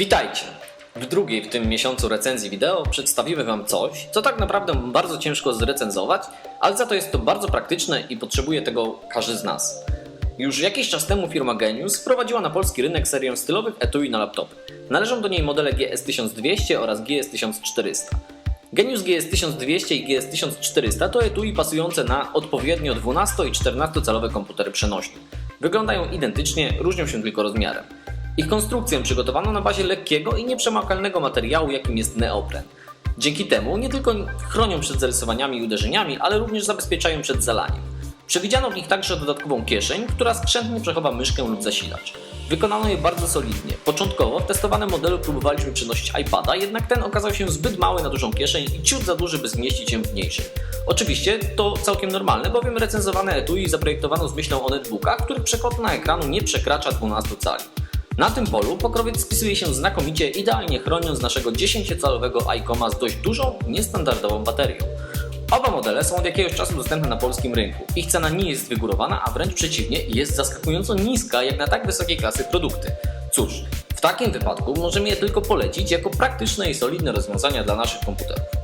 Witajcie! W drugiej w tym miesiącu recenzji wideo przedstawimy Wam coś, co tak naprawdę bardzo ciężko zrecenzować, ale za to jest to bardzo praktyczne i potrzebuje tego każdy z nas. Już jakiś czas temu firma Genius wprowadziła na polski rynek serię stylowych etui na laptopy. Należą do niej modele GS1200 oraz GS1400. Genius GS1200 i GS1400 to etui pasujące na odpowiednio 12 i 14 calowe komputery przenośne. Wyglądają identycznie, różnią się tylko rozmiarem. Ich konstrukcję przygotowano na bazie lekkiego i nieprzemakalnego materiału, jakim jest neopren. Dzięki temu nie tylko chronią przed zarysowaniami i uderzeniami, ale również zabezpieczają przed zalaniem. Przewidziano w nich także dodatkową kieszeń, która skrzętnie przechowa myszkę lub zasilacz. Wykonano je bardzo solidnie. Początkowo w testowanym modelu próbowaliśmy przenosić iPada, jednak ten okazał się zbyt mały na dużą kieszeń i ciut za duży, by zmieścić się w mniejszej. Oczywiście to całkiem normalne, bowiem recenzowane etui zaprojektowano z myślą o netbookach, których przekątna ekranu nie przekracza 12 cali. Na tym polu pokrowiec spisuje się znakomicie, idealnie chroniąc naszego 10-calowego iComa z dość dużą, niestandardową baterią. Oba modele są od jakiegoś czasu dostępne na polskim rynku. Ich cena nie jest wygórowana, a wręcz przeciwnie, jest zaskakująco niska jak na tak wysokiej klasy produkty. Cóż, w takim wypadku możemy je tylko polecić jako praktyczne i solidne rozwiązania dla naszych komputerów.